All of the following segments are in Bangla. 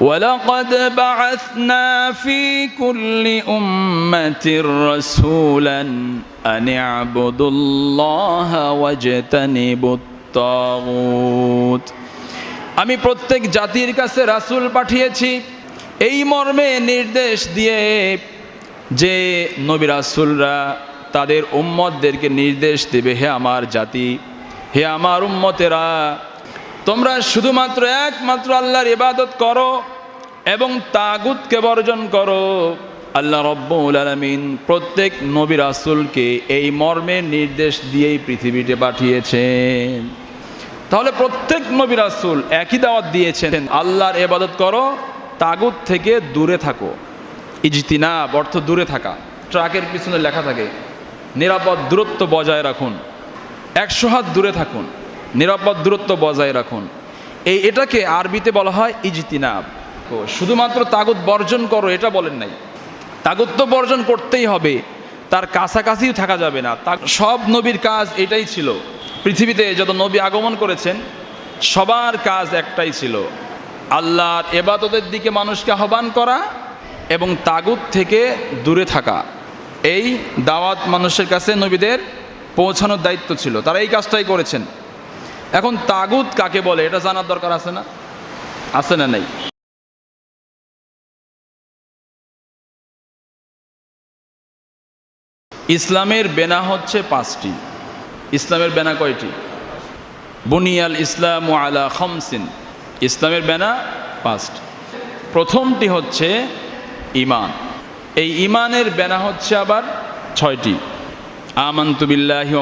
ولقد بعثنا في كل أمة رسولا أن اعبدوا الله واجتنبوا الطاغوت আমি প্রত্যেক জাতির কাছে রাসূল পাঠিয়েছি এই মর্মে নির্দেশ দিয়ে যে নবী রাসূলরা তাদের উম্মতদেরকে নির্দেশ দেবে হে আমার জাতি হে আমার উম্মতেরা তোমরা শুধুমাত্র একমাত্র আল্লাহর ইবাদত করো এবং তাগুতকে বর্জন করো। আল্লাহ রব্বুল আলমিন প্রত্যেক নবী রাসূলকে এই মর্মের নির্দেশ দিয়েই পৃথিবীতে পাঠিয়েছেন। তাহলে প্রত্যেক নবী রাসূল একই দাওয়াত দিয়েছেন, আল্লাহর ইবাদত করো, তাগুত থেকে দূরে থাকো। ইজতিনাব অর্থ দূরে থাকা, ট্রাকের পিছনে লেখা থাকে, নিরাপদ দূরত্ব বজায় রাখুন, একশো হাত দূরে থাকুন। নিরাপদ দূরত্ব বজায় রাখুন। এই এটাকে আরবিতে বলা হয় ইজতিনাব। শুধুমাত্র তাগুত বর্জন করো, এটা বলেন নাই। তাগুত তো বর্জন করতেই হবে, তার কাছাকাছিও থাকা যাবে না। তা সব নবীর কাজ এটাই ছিল। পৃথিবীতে যত নবী আগমন করেছেন, সবার কাজ একটাই ছিল। আল্লাহর এবাদতের দিকে মানুষকে আহ্বান করা এবং তাগুত থেকে দূরে থাকা। এই দাওয়াত মানুষের কাছে নবীদের পৌঁছানোর দায়িত্ব ছিল। তারা এই কাজটাই করেছেন। এখন তাগুত কাকে বলে? এটা জানার দরকার আছে না? আছে না নেই? ইসলামের বেনা হচ্ছে পাঁচটি। ইসলামের বেনা কয়টি? বুনিয়াল ইসলাম আলা খমসিন। ইসলামের বেনা পাঁচটি। প্রথমটি হচ্ছে ইমান এই ইমানের বেনা হচ্ছে আবার ছয়টি। আমান্তু বিল্লাহি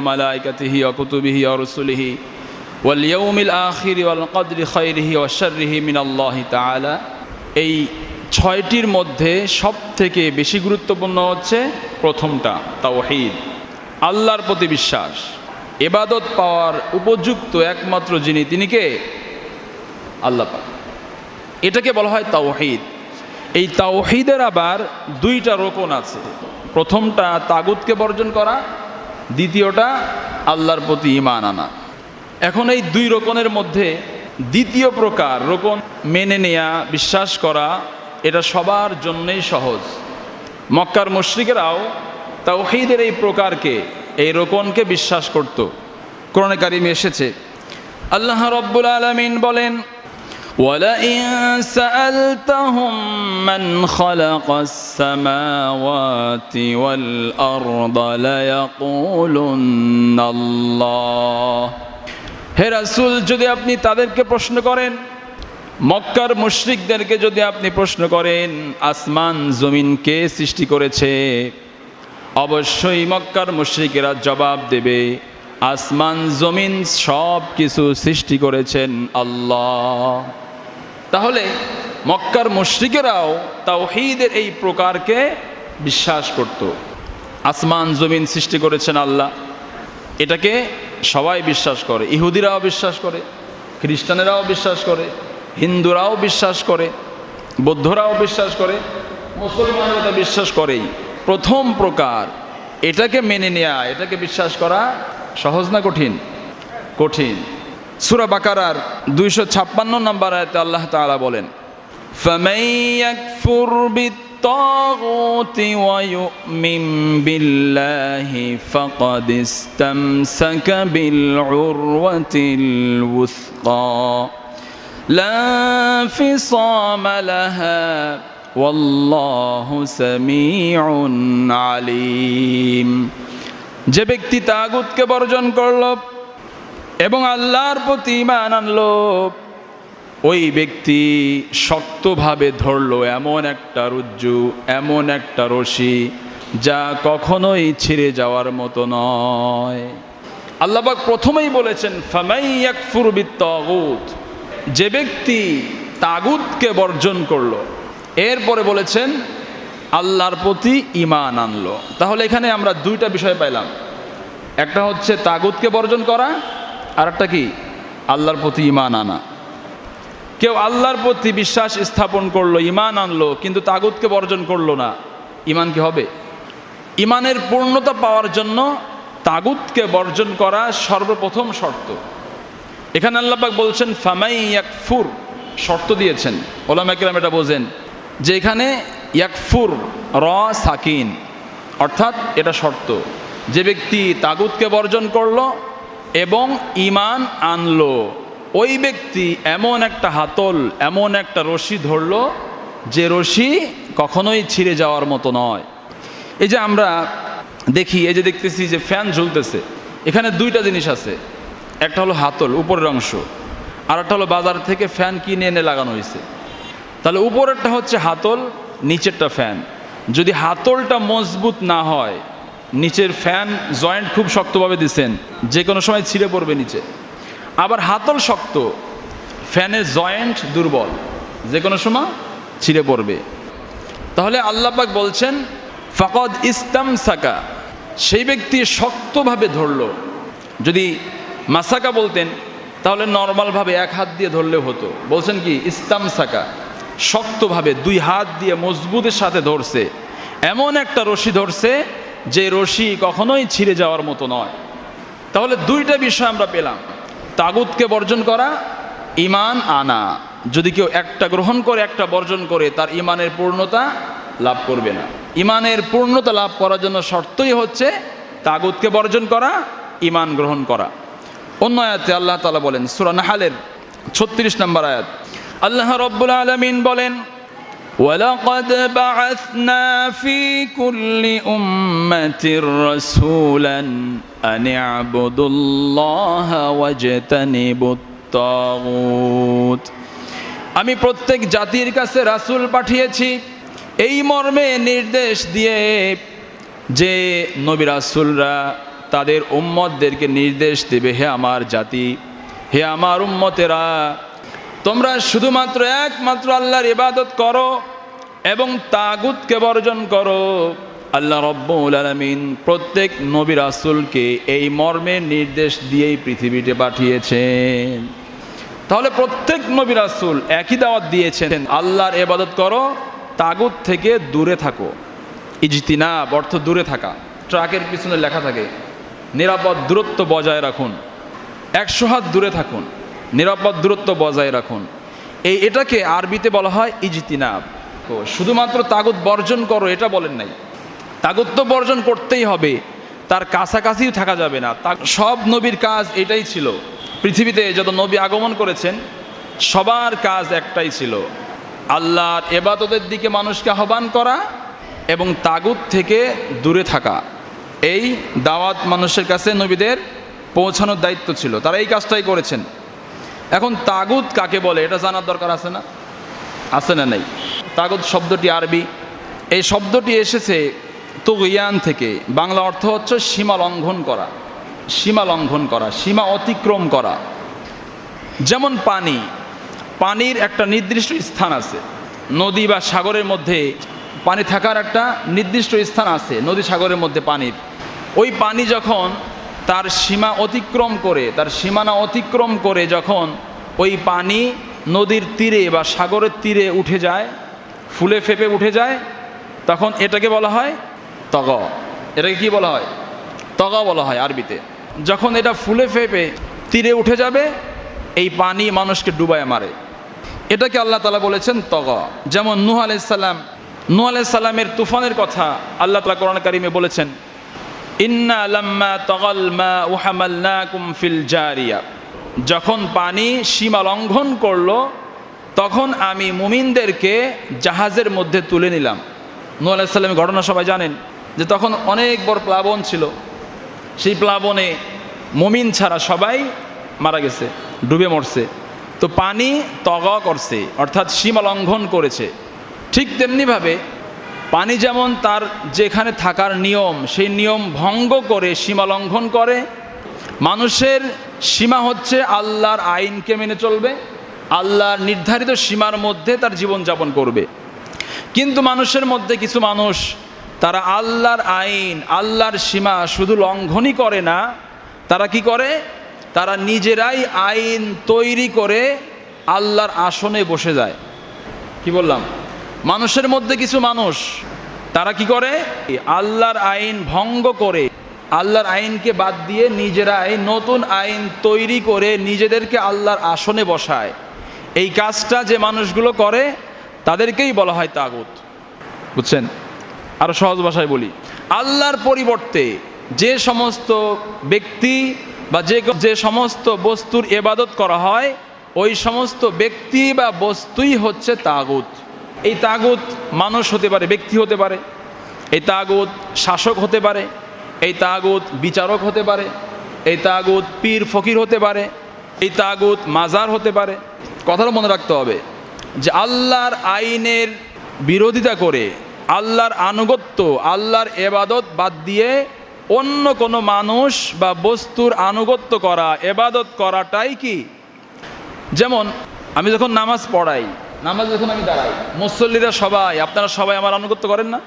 অকুতুবিহি মালাইকাতিহি ওয়া কুতুবিহি ওয়া রুসুলিহি ওয়াল কদরি খাইরিহি ওয়া শাররিহি মিনাল্লাহি তাআলা। এই ছয়টির মধ্যে সব থেকে বেশি গুরুত্বপূর্ণ হচ্ছে প্রথমটা, তাওহীদ। আল্লাহর প্রতি বিশ্বাস। এবাদত পাওয়ার উপযুক্ত একমাত্র যিনি, তিনি কে? আল্লাহ এটাকে বলা হয় তাওহীদ। এই তাওহীদের আবার দুইটা রোকন আছে। প্রথমটা তাগুতকে বর্জন করা, দ্বিতীয়টা আল্লাহর প্রতি ইমান আনা। এখন এই দুই রোকনের মধ্যে দ্বিতীয় প্রকার রোকন মেনে নেয়া বিশ্বাস করা এটা সবার জন্যই সহজ মক্কার মুশ্রিকেরাও তাওহীদের এই প্রকারকে এই রোকনকে বিশ্বাস করত কোরআনে কারিমে এসেছে আল্লাহ রব্বুল আলমিন বলেন ولئن سألتهم من خلق السماوات والأرض ليقولن الله হে রাসুল, যদি আপনি তাদেরকে প্রশ্ন করেন, মক্কার মুশরিকদেরকে যদি আপনি প্রশ্ন করেন, আসমান, জমিন কে সৃষ্টি করেছে? অবশ্যই মক্কার মুশরিকেরা জবাব দেবে, আসমান, জমিন সব কিছু সৃষ্টি করেছেন আল্লাহ। তাহলে মক্কার মুশরিকেরাও তাওহীদের এই প্রকারকে বিশ্বাস করত। আসমান, জমিন সৃষ্টি করেছেন আল্লাহ। এটাকে সবাই বিশ্বাস করে, ইহুদিরাও বিশ্বাস করে, খ্রিস্টানেরাও বিশ্বাস করে, হিন্দুরাও বিশ্বাস করে, বৌদ্ধরাও বিশ্বাস করে মুসলমানরা তো বিশ্বাস করেই। প্রথম প্রকার, এটাকে মেনে নেয়া, এটাকে বিশ্বাস করা সহজ না কঠিন? কঠিন। সুরা বাকারার দুইশো ছাপ্পান্ন নম্বর আয়তে আল্লাহ তালা বলেন ফমাইয়াক ফুরবিত بِالطَّاغُوتِ وَيُؤْمِن بِاللَّهِ فَقَدِ اسْتَمْسَكَ بِالْعُرْوَةِ الْوُثْقَى لا انفصام لها والله سميع عليم যে ব্যক্তি তাগুতকে বর্জন করল এবং আল্লাহর প্রতি ইমান আনলো ওই ব্যক্তি শক্তভাবে ধরলো এমন একটা রুজ্জু, এমন একটা রশি যা কখনোই ছিঁড়ে যাওয়ার মতো নয়। আল্লাহবাক প্রথমেই বলেছেন ফামাই ইয়াকফুর বিত্তাগুত। যে ব্যক্তি তাগুতকে বর্জন করল, এরপরে বলেছেন, আল্লাহর প্রতি ইমান আনলো। তাহলে এখানে আমরা দুইটা বিষয় পাইলাম। একটা হচ্ছে তাগুতকে বর্জন করা আর একটা কি? আল্লাহর প্রতি ইমান আনা। কেউ আল্লাহর প্রতি বিশ্বাস স্থাপন করল ইমান আনলো, কিন্তু তাগুতকে বর্জন করল না ইমান কি হবে? ইমানের পূর্ণতা পাওয়ার জন্য তাগুতকে বর্জন করা সর্বপ্রথম শর্ত। এখানে আল্লাপাক বলছেন, ফামাই ইয়াকফুর শর্ত দিয়েছেন। ওলাম একরাম এটা বোঝেন যে এখানে ইয়াকফুর, র, সাকিন, অর্থাৎ এটা শর্ত। যে ব্যক্তি তাগুতকে বর্জন করল এবং ইমান আনলো ওই ব্যক্তি এমন একটা হাতল, এমন একটা রশি ধরলো যে রশি কখনোই ছিঁড়ে যাওয়ার মতো নয়। এই যে আমরা দেখি, এই যে দেখতেছি যে ফ্যান ঝুলতেছে এখানে দুইটা জিনিস আছে। একটা হলো হাতল, উপরের অংশ, আর একটা হলো বাজার থেকে ফ্যান কিনে এনে লাগানো হয়েছে। তাহলে উপরেরটা হচ্ছে হাতল, নিচেরটা ফ্যান। যদি হাতলটা মজবুত না হয়, নিচের ফ্যান জয়েন্ট খুব শক্তভাবে দিচ্ছেন যে কোনো সময় ছিঁড়ে পড়বে নিচে। আবার হাতল শক্ত ফ্যানের জয়েন্ট দুর্বল, যে কোনো সময় ছিঁড়ে পড়বে। তাহলে আল্লাপাক বলছেন, ফকদ ইস্তাম সাকা সেই ব্যক্তি শক্তভাবে ধরল। যদি মাসাকা বলতেন, তাহলে নর্মালভাবে এক হাত দিয়ে ধরলে হতো। বলছেন কি ইস্তাম সাকা শক্তভাবে দুই হাত দিয়ে মজবুতের সাথে ধরছে। এমন একটা রশি ধরছে, যে রশি কখনোই ছিঁড়ে যাওয়ার মতো নয়। তাহলে দুইটা বিষয় আমরা পেলাম। তাগুতকে বর্জন করা ইমান আনা। যদি কেউ একটা গ্রহণ করে, একটা বর্জন করে, তার ইমানের পূর্ণতা লাভ করবে না। ইমানের পূর্ণতা লাভ করার জন্য শর্তই হচ্ছে তাগুতকে বর্জন করা ইমান গ্রহণ করা। অন্য আয়াতে আল্লাহ তালা বলেন, সুরা নাহালের ছত্রিশ নম্বর আয়াত, আল্লাহ রব্বুল আলমিন বলেন ولقد بعثنا في كل أمة رسولا أن اعبدوا الله واجتنبوا الطاغوت আমি প্রত্যেক জাতির কাছে রাসূল পাঠিয়েছি এই মর্মে নির্দেশ দিয়ে যে নবী রাসূলরা তাদের উম্মতদেরকে নির্দেশ দেবে হে আমার জাতি হে আমার উম্মতেরা তোমরা শুধুমাত্র একমাত্র আল্লাহর ইবাদত করো এবং তাগুতকে বর্জন করো। আল্লাহ রব্বুল আলমিন প্রত্যেক নবী রাসুলকে এই মর্মের নির্দেশ দিয়েই পৃথিবীতে পাঠিয়েছেন। তাহলে প্রত্যেক নবী রাসুল একই দাওয়াত দিয়েছেন, আল্লাহর এবাদত করো, তাগুত থেকে দূরে থাকো। ইজতিনাব অর্থ দূরে থাকা। ট্রাকের পিছনে লেখা থাকে, নিরাপদ দূরত্ব বজায় রাখুন। একশো হাত দূরে থাকুন। নিরাপদ দূরত্ব বজায় রাখুন। এই এটাকে আরবিতে বলা হয় ইজতিনাব। শুধুমাত্র তাগুত বর্জন করো, এটা বলেন নাই। তাগুত তো বর্জন করতেই হবে, তার কাছাকাছিও থাকা যাবে না। তা সব নবীর কাজ এটাই ছিল। পৃথিবীতে যত নবী আগমন করেছেন, সবার কাজ একটাই ছিল। আল্লাহর এবাদতের দিকে মানুষকে আহ্বান করা এবং তাগুত থেকে দূরে থাকা। এই দাওয়াত মানুষের কাছে নবীদের পৌঁছানোর দায়িত্ব ছিল। তারা এই কাজটাই করেছেন। এখন তাগুত কাকে বলে, এটা জানার দরকার আছে না? আছে না নেই? তাগুত শব্দটি আরবি। এই শব্দটি এসেছে তুগিয়ান থেকে। বাংলা অর্থ হচ্ছে সীমা লঙ্ঘন করা। সীমা লঙ্ঘন করা, সীমা অতিক্রম করা। যেমন পানি, পানির একটা নির্দিষ্ট স্থান আছে। নদী বা সাগরের মধ্যে পানি থাকার একটা নির্দিষ্ট স্থান আছে, নদী সাগরের মধ্যে পানির। ওই পানি যখন তার সীমা অতিক্রম করে, তার সীমানা অতিক্রম করে যখন ওই পানি নদীর তীরে বা সাগরের তীরে উঠে যায়, ফুলে ফেপে উঠে যায়, তখন এটাকে বলা হয় তগ। এটাকে কি বলা হয়? তগ বলা হয় আরবিতে। যখন এটা ফুলে ফেপে তীরে উঠে যাবে, এই পানি মানুষকে ডুবায় মারে। এটাকে আল্লাহ তালা বলেছেন তগ। যেমন নুহ আলাইসাল্লাম নুহ আলাইসাল্লামের তুফানের কথা আল্লাহ তালা কোরআন কারিমে বলেছেন ইন্না লাম্মা তগল মা উহামাল্লাকুম ফিল জারিয়া। যখন পানি সীমা লঙ্ঘন করল, তখন আমি মুমিনদেরকে জাহাজের মধ্যে তুলে নিলাম। নু আলাইসাল্লামের ঘটনা সবাই জানেন যে তখন অনেক বড় প্লাবন ছিল। সেই প্লাবনে মুমিন ছাড়া সবাই মারা গেছে, ডুবে মরছে। তো পানি তগ করছে, অর্থাৎ সীমা লঙ্ঘন করেছে। ঠিক তেমনিভাবে পানি যেমন তার যেখানে থাকার নিয়ম, সেই নিয়ম ভঙ্গ করে, সীমা লঙ্ঘন করে। মানুষের সীমা হচ্ছে আল্লাহর আইনকে মেনে চলবে, আল্লাহর নির্ধারিত সীমার মধ্যে তার জীবনযাপন করবে। কিন্তু মানুষের মধ্যে কিছু মানুষ, তারা আল্লাহর আইন, আল্লাহর সীমা শুধু লঙ্ঘনই করে না, তারা কি করে? তারা নিজেরাই আইন তৈরি করে আল্লাহর আসনে বসে যায়। কি বললাম? মানুষের মধ্যে কিছু মানুষ, তারা কি করে? আল্লাহর আইন ভঙ্গ করে, আল্লাহর আইনকে বাদ দিয়ে নিজেরাই নতুন আইন তৈরি করে নিজেদেরকে আল্লাহর আসনে বসায়। এই কাজটা যে মানুষগুলো করে, তাদেরকেই বলা হয় তাগুত। বুঝছেন? আরও সহজ ভাষায় বলি। আল্লাহর পরিবর্তে যে সমস্ত ব্যক্তি বা যে যে সমস্ত বস্তুর এবাদত করা হয়, ওই সমস্ত ব্যক্তি বা বস্তুই হচ্ছে তাগুত। এই তাগুত মানুষ হতে পারে, ব্যক্তি হতে পারে। এই তাগুত শাসক হতে পারে, এই তাগুত বিচারক হতে পারে, এই তাগুত পীর ফকির হতে পারে, এই তাগুত মাজার হতে পারে। কথাটা মনে রাখতে হবে যে আল্লাহর আইনের বিরোধিতা করে, আল্লাহর আনুগত্য, আল্লাহর এবাদত বাদ দিয়ে অন্য কোনো মানুষ বা বস্তুর আনুগত্য করা, এবাদত করাটাই কি? যেমন আমি যখন নামাজ পড়াই নামাজ যখন আমি দাঁড়াই। মুসল্লিরা সবাই, আপনারা সবাই আমার আনুগত্য করেন না?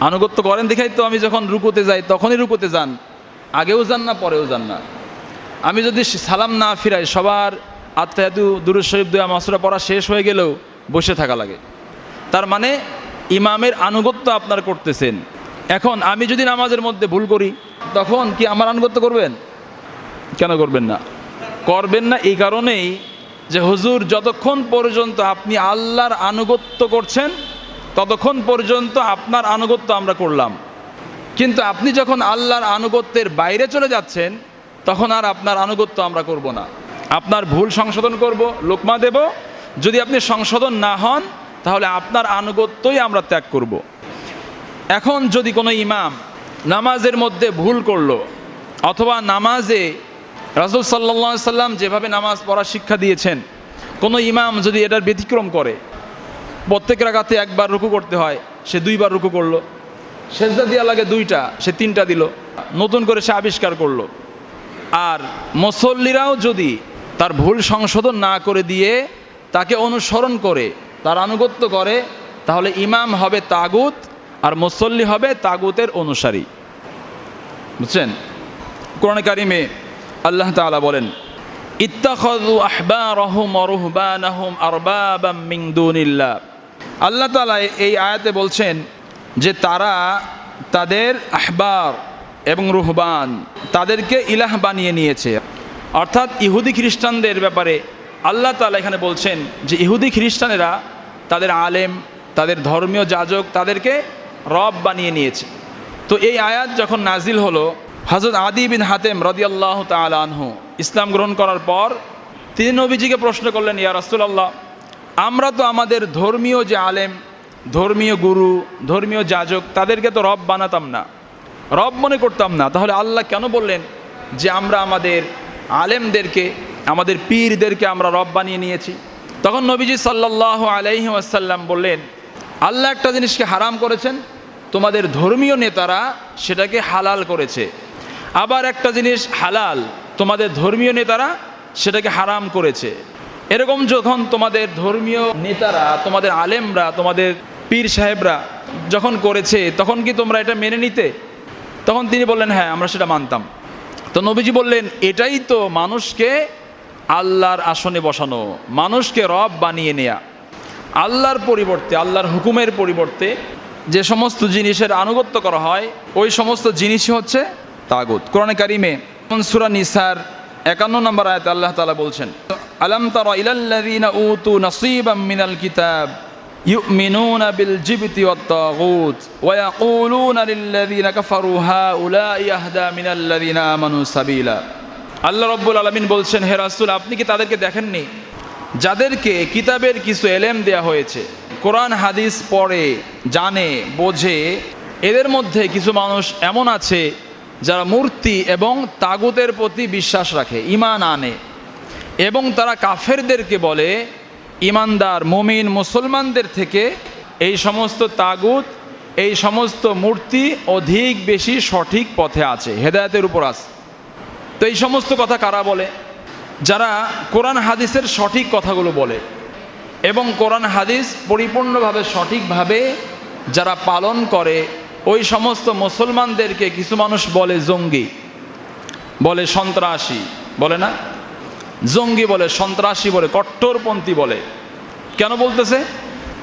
আনুগত্য করেন দেখাই তো আমি যখন রুকুতে যাই, তখনই রুকুতে যান। আগেও যান না, পরেও যান না। আমি যদি সালাম না ফিরাই, সবার আত্মায়াতু দুরুদ শরীফ দুয়া মাসুরা পড়া শেষ হয়ে গেলেও বসে থাকা লাগে। তার মানে ইমামের আনুগত্য আপনার করতেছেন। এখন আমি যদি নামাজের মধ্যে ভুল করি, তখন কি আমার আনুগত্য করবেন? কেন করবেন না? করবেন না এই কারণেই যে হুজুর, যতক্ষণ পর্যন্ত আপনি আল্লাহর আনুগত্য করছেন, ততক্ষণ পর্যন্ত আপনার আনুগত্য আমরা করলাম। কিন্তু আপনি যখন আল্লাহর আনুগত্যের বাইরে চলে যাচ্ছেন, তখন আর আপনার আনুগত্য আমরা করব না। আপনার ভুল সংশোধন করব, লোকমা দেব। যদি আপনি সংশোধন না হন, তাহলে আপনার আনুগত্যই আমরা ত্যাগ করব। এখন যদি কোনো ইমাম নামাজের মধ্যে ভুল করল, অথবা নামাজে রাসুল সাল্লা সাল্লাম যেভাবে নামাজ পড়ার শিক্ষা দিয়েছেন, কোনো ইমাম যদি এটার ব্যতিক্রম করে, প্রত্যেক রাগাতে একবার রুকু করতে হয়, সে দুইবার রুকু করল, সেজদা দেওয়া লাগে দুইটা, সে তিনটা দিল, নতুন করে সে আবিষ্কার করল। আর মুসল্লিরাও যদি তার ভুল সংশোধন না করে দিয়ে তাকে অনুসরণ করে, তার আনুগত্য করে, তাহলে ইমাম হবে তাগুত আর মুসল্লি হবে তাগুতের অনুসারী। বুঝছেন? কোরআন কারিমে আল্লাহ তাআলা বলেন, ইত্তাখাযু আহবারহুম ওয়া রুহবানাহুম আরবাবাম দুনিল্লাহ। আল্লাহ তাআলা এই আয়াতে বলছেন যে তারা তাদের আহবার এবং রুহবান তাদেরকে ইলাহ বানিয়ে নিয়েছে। অর্থাৎ ইহুদি খ্রিস্টানদের ব্যাপারে আল্লাহ তাআলা এখানে বলছেন যে ইহুদি খ্রিস্টানেরা তাদের আলেম, তাদের ধর্মীয় যাজক তাদেরকে রব বানিয়ে নিয়েছে। তো এই আয়াত যখন নাজিল হলো হজরত আদি বিন হাতেম রদিয়াল্লাহ তালহু ইসলাম গ্রহণ করার পর তিনি নবীজিকে প্রশ্ন করলেন, ইয়া রাসুলাল্লাহ, আমরা তো আমাদের ধর্মীয় যে আলেম, ধর্মীয় গুরু, ধর্মীয় যাজক, তাদেরকে তো রব বানাতাম না। রব মনে করতাম না। তাহলে আল্লাহ কেন বললেন যে আমরা আমাদের আলেমদেরকে, আমাদের পীরদেরকে আমরা রব বানিয়ে নিয়েছি? তখন নবীজি সাল্লাহ আলাইহি আসাল্লাম বললেন, আল্লাহ একটা জিনিসকে হারাম করেছেন। তোমাদের ধর্মীয় নেতারা সেটাকে হালাল করেছে। আবার একটা জিনিস হালাল, তোমাদের ধর্মীয় নেতারা সেটাকে হারাম করেছে। এরকম যখন তোমাদের ধর্মীয় নেতারা, তোমাদের আলেমরা, তোমাদের পীর সাহেবরা যখন করেছে, তখন কি তোমরা এটা মেনে নিতে? তখন তিনি বললেন হ্যাঁ আমরা সেটা মানতাম। তো নবীজি বললেন, এটাই তো মানুষকে আল্লাহর আসনে বসানো, মানুষকে রব বানিয়ে নেয়া। আল্লাহর পরিবর্তে, আল্লাহর হুকুমের পরিবর্তে যে সমস্ত জিনিসের আনুগত্য করা হয়, ওই সমস্ত জিনিসই হচ্ছে তাগুত কোরআনে কারিমে সুরা নিসার একান্ন নম্বর আয়াতে আল্লাহ তালা বলছেন আলাম তারা ইলাল্লাযীনা উতু নাসীবাম মিনাল কিতাব يؤمنون بالجبت والطاغوت ويقولون للذين كفروا هؤلاء يهدى من الذين آمنوا سبيلا আল্লাহ রব্বুল আলমিন বলছেন হে রাসূল আপনি কি তাদেরকে দেখেননি যাদেরকে কিতাবের কিছু এলেম দেয়া হয়েছে কোরআন হাদিস পড়ে জানে বোঝে এদের মধ্যে কিছু মানুষ এমন আছে যারা মূর্তি এবং তাগুতের প্রতি বিশ্বাস রাখে ইমান আনে এবং তারা কাফেরদেরকে বলে ইমানদার মুমিন, মুসলমানদের থেকে এই সমস্ত তাগুত, এই সমস্ত মূর্তি অধিক বেশি সঠিক পথে আছে। হেদায়তের উপর আছে। তো এই সমস্ত কথা কারা বলে? যারা কোরআন, হাদিসের সঠিক কথাগুলো বলে এবং কোরআন, হাদিস পরিপূর্ণভাবে সঠিকভাবে যারা পালন করে ওই সমস্ত মুসলমানদেরকে কিছু মানুষ বলে জঙ্গি, বলে সন্ত্রাসী, বলে না? জঙ্গি বলে, সন্ত্রাসী বলে, কট্টরপন্থী বলে। কেন বলতেছে?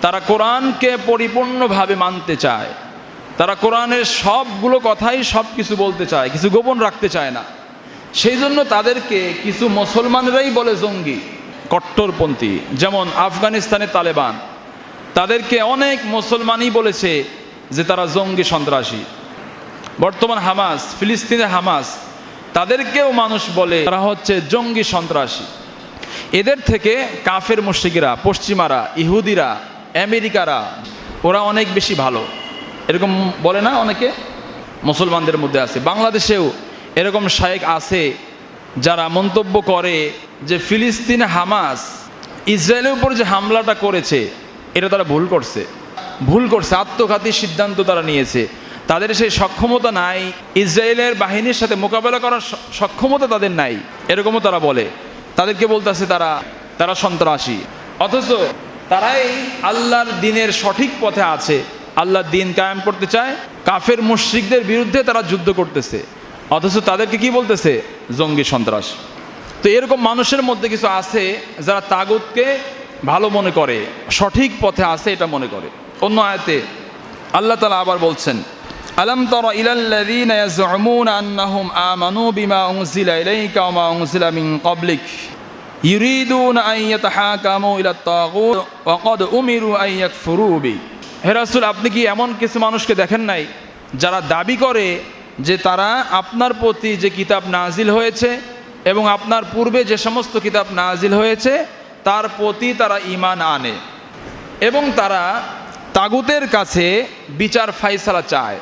তারা কোরআনকে পরিপূর্ণভাবে মানতে চায়। তারা কোরআনের সবগুলো কথাই সব কিছু বলতে চায়, কিছু গোপন রাখতে চায় না। সেই জন্য তাদেরকে কিছু মুসলমানরাই বলে জঙ্গি, কট্টরপন্থী, যেমন আফগানিস্তানের তালেবান। তাদেরকে অনেক মুসলমানই বলেছে যে তারা জঙ্গি সন্ত্রাসী। বর্তমান হামাস, ফিলিস্তিনের হামাস, তাদেরকেও মানুষ বলে তারা হচ্ছে জঙ্গি সন্ত্রাসী। এদের থেকে কাফের মুশ্রিকেরা, পশ্চিমারা, ইহুদিরা, আমেরিকারা, ওরা অনেক বেশি ভালো। এরকম বলে না অনেকে? মুসলমানদের মধ্যে আছে। বাংলাদেশেও এরকম শায়েক আছে যারা মন্তব্য করে যে ফিলিস্তিনে হামাস ইসরায়েলের উপর যে হামলাটা করেছে, এটা তারা ভুল করছে। ভুল করছে, আত্মঘাতী সিদ্ধান্ত তারা নিয়েছে। তাদের সেই সক্ষমতা নাই, ইসরায়েলের বাহিনীর সাথে মোকাবেলা করার সক্ষমতা তাদের নাই, এরকমও তারা বলে। তাদেরকে বলতেছে তারা তারা সন্ত্রাসী। অথচ তারাই আল্লাহর দিনের সঠিক পথে আছে। আল্লাহর দিন কায়েম করতে চায়, কাফের মুশ্রিকদের বিরুদ্ধে তারা যুদ্ধ করতেছে। অথচ তাদেরকে কি বলতেছে? জঙ্গি সন্ত্রাস। তো এরকম মানুষের মধ্যে কিছু আছে যারা তাগুতকে ভালো মনে করে, সঠিক পথে আছে এটা মনে করে। অন্য আয়াতে আল্লাহ তালা আবার বলছেন, আলম তর ইলাল্লাযীনা ইয়াজউমুনা আন্নাহুম আমানু বিমা উনজিলা ইলাইকা ওয়া মা উনজিলা মিন ক্বাবলিক। ইউরিদুনা আন ইয়াতাহাকামু ইলা আত-তাগুত ওয়া ক্বাদ উমিরু আন ইয়াকফুরু বি। হে রাসূল, আপনি কি এমন কিছু মানুষকে দেখেন নাই যারা দাবি করে যে তারা আপনার প্রতি যে কিতাব নাজিল হয়েছে এবং আপনার পূর্বে যে সমস্ত কিতাব নাজিল হয়েছে, তার প্রতি তারা ঈমান আনে এবং তারা তাগুতের কাছে বিচার ফাইসালা চায়।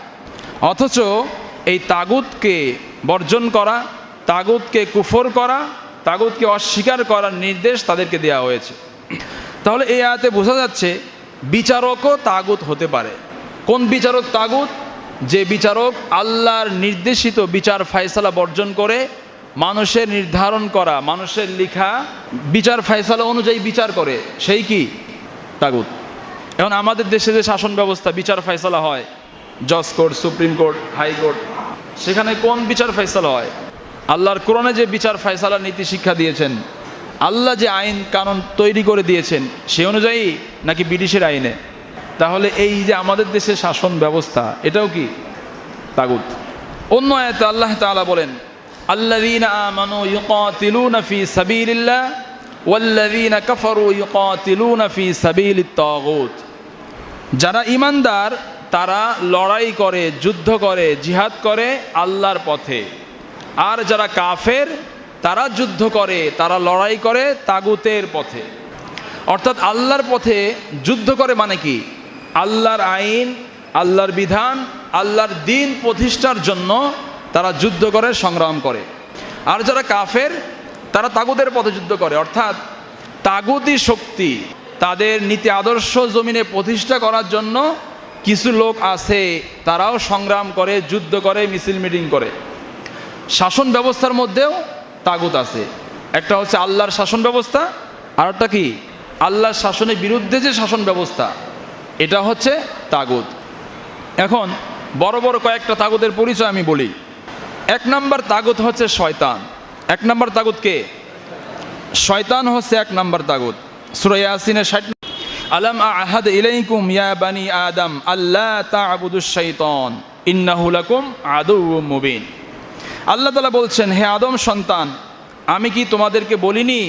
অথচ এই তাগুতকে বর্জন করা, তাগুতকে কুফর করা, তাগুতকে অস্বীকার করার নির্দেশ তাদেরকে দেওয়া হয়েছে। তাহলে এই আয়াতে বোঝা যাচ্ছে বিচারকও তাগুত হতে পারে। কোন বিচারক তাগুত? যে বিচারক আল্লাহর নির্দেশিত বিচার ফায়সালা বর্জন করে, মানুষের নির্ধারণ করা, মানুষের লিখা বিচার ফায়সালা অনুযায়ী বিচার করে, সেই কি? তাগুত। এখন আমাদের দেশে যে শাসন ব্যবস্থা, বিচার ফায়সালা হয়, জজ কোর্ট, সুপ্রিম কোর্ট হাইকোর্ট সেখানে কোন বিচার ফায়সালা হয়? আল্লাহর কোরআনে যে বিচার ফায়সালা নীতি শিক্ষা দিয়েছেন, আল্লাহ যে আইন, কানুন তৈরি করে দিয়েছেন, সে অনুযায়ী নাকি ব্রিটিশের আইনে? তাহলে এই যে আমাদের দেশের শাসন ব্যবস্থা, এটাও কি তাগুত? অন্য আয়াতে আল্লাহ তাআলা বলেন তাগুত। যারা ইমানদার, তারা লড়াই করে, যুদ্ধ করে, জিহাদ করে আল্লাহর পথে। আর যারা কাফের, তারা যুদ্ধ করে, তারা লড়াই করে তাগুতের পথে। অর্থাৎ আল্লাহর পথে যুদ্ধ করে মানে কি? আল্লাহর আইন, আল্লাহর বিধান, আল্লাহর দিন প্রতিষ্ঠার জন্য তারা যুদ্ধ করে, সংগ্রাম করে। আর যারা কাফের, তারা তাগুদের পথে যুদ্ধ করে। অর্থাৎ তাগুতি শক্তি তাদের নীতি আদর্শ জমিনে প্রতিষ্ঠা করার জন্য কিছু লোক আছে, তারাও সংগ্রাম করে, যুদ্ধ করে, মিছিল মিটিং করে। শাসন ব্যবস্থার মধ্যেও তাগুত আছে। একটা হচ্ছে আল্লাহর শাসন ব্যবস্থা আর একটা কি? আল্লাহর শাসনের বিরুদ্ধে যে শাসন ব্যবস্থা, এটা হচ্ছে তাগুত। এখন বড় বড় কয়েকটা তাগুতের পরিচয় আমি বলি। এক নম্বর তাগুত হচ্ছে শয়তান। এক নম্বর তাগুত কে? শয়তান হচ্ছে এক নম্বর তাগুত। সুরাই আসিনের ষাট আলম আহাদ ইলাইকুম ইয়া বানি আদম আল্লাহ তা'বুদুশ শাইতান, ইন্নাহু লাকুম আদুউম মুবিন। আল্লাহ তালা বলছেন, হে আদম সন্তান, আমি কি তোমাদেরকে বলিনি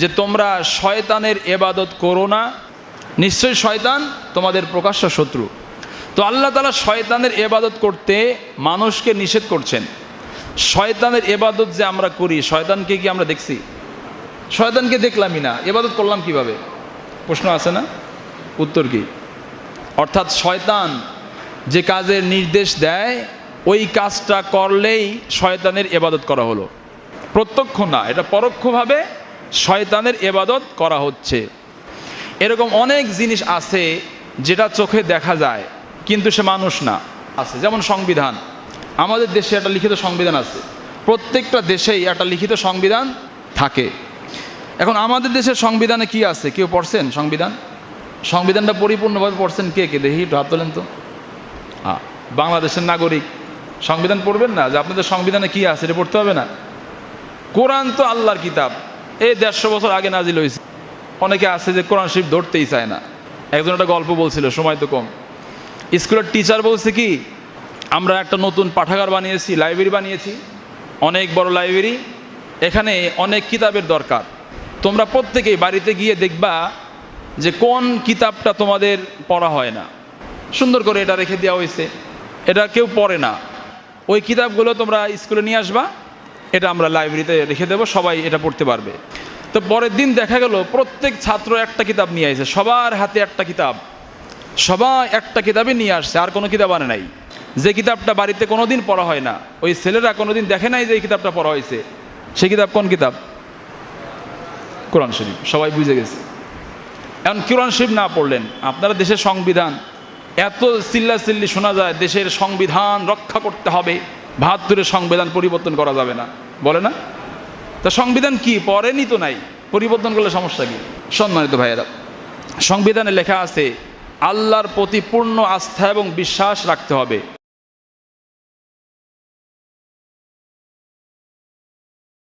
যে তোমরা শয়তানের এবাদত করো না? নিশ্চয়ই শয়তান তোমাদের প্রকাশ্য শত্রু। তো আল্লাহ তালা শয়তানের এবাদত করতে মানুষকে নিষেধ করছেন। শয়তানের এবাদত যে আমরা করি, শয়তানকে কি আমরা দেখছি? শয়তানকে দেখলামই না। এবাদত করলাম কীভাবে? প্রশ্ন আছে না? উত্তর কি? অর্থাৎ শয়তান যে কাজের নির্দেশ দেয়, ওই কাজটা করলেই শয়তানের এবাদত করা হলো। প্রত্যক্ষ না, এটা পরোক্ষভাবে শয়তানের এবাদত করা হচ্ছে। এরকম অনেক জিনিস আছে যেটা চোখে দেখা যায়, কিন্তু সে মানুষ না, আছে। যেমন সংবিধান। আমাদের দেশে একটা লিখিত সংবিধান আছে। প্রত্যেকটা দেশেই একটা লিখিত সংবিধান থাকে। এখন আমাদের দেশের সংবিধানে কি আছে? কেউ পড়ছেন সংবিধান? সংবিধানটা পরিপূর্ণভাবে পড়ছেন কে কে? দেখি, একটু হাত তোলেন তো। হ্যাঁ বাংলাদেশের নাগরিক। সংবিধান পড়বেন না? যে আপনাদের সংবিধানে কি আছে, এটা পড়তে হবে না? কোরআন তো আল্লাহর কিতাব। এই দেড়শো বছর আগে নাজিল হয়েছে। অনেকে আছে যে কোরআন শরীফ ধরতেই চায় না। একজন একটা গল্প বলছিল, সময় তো কম। স্কুলের টিচার বলছে কি, আমরা একটা নতুন পাঠাগার বানিয়েছি লাইব্রেরি বানিয়েছি। অনেক বড় লাইব্রেরি এখানে অনেক কিতাবের দরকার। তোমরা প্রত্যেকেই বাড়িতে গিয়ে দেখবা যে কোন কিতাবটা তোমাদের পড়া হয় না। সুন্দর করে এটা রেখে দেওয়া হয়েছে। এটা কেউ পড়ে না। ওই কিতাবগুলো তোমরা স্কুলে নিয়ে আসবা, এটা আমরা লাইব্রেরিতে রেখে দেবো, সবাই এটা পড়তে পারবে। তো পরের দিন দেখা গেল, প্রত্যেক ছাত্র একটা কিতাব নিয়ে আসে সবার হাতে একটা কিতাব। সবাই একটা কিতাবই নিয়ে আসছে, আর কোনো কিতাব আনে নাই। যে কিতাবটা বাড়িতে কোনো দিন পড়া হয় না, ওই ছেলেরা কোনো দিন দেখে নাই যে এই কিতাবটা পড়া হয়েছে। সেই কিতাব কোন কিতাব? কোরআন শরীফ, সবাই বুঝে গেছে। এখন কোরআন শরীফ না পড়লেন, আপনারা দেশের সংবিধান, এত চিল্লা চিল্লি শোনা যায়, দেশের সংবিধান রক্ষা করতে হবে, বাহাত্তরের সংবিধান পরিবর্তন করা যাবে না। বলে না? তা সংবিধান কি? পড়েনি তো নাই। পরিবর্তন করলে সমস্যা কি? সম্মানিত ভাইয়েরা, সংবিধানে লেখা আছে, আল্লাহর প্রতি পূর্ণ আস্থা এবং বিশ্বাস রাখতে হবে।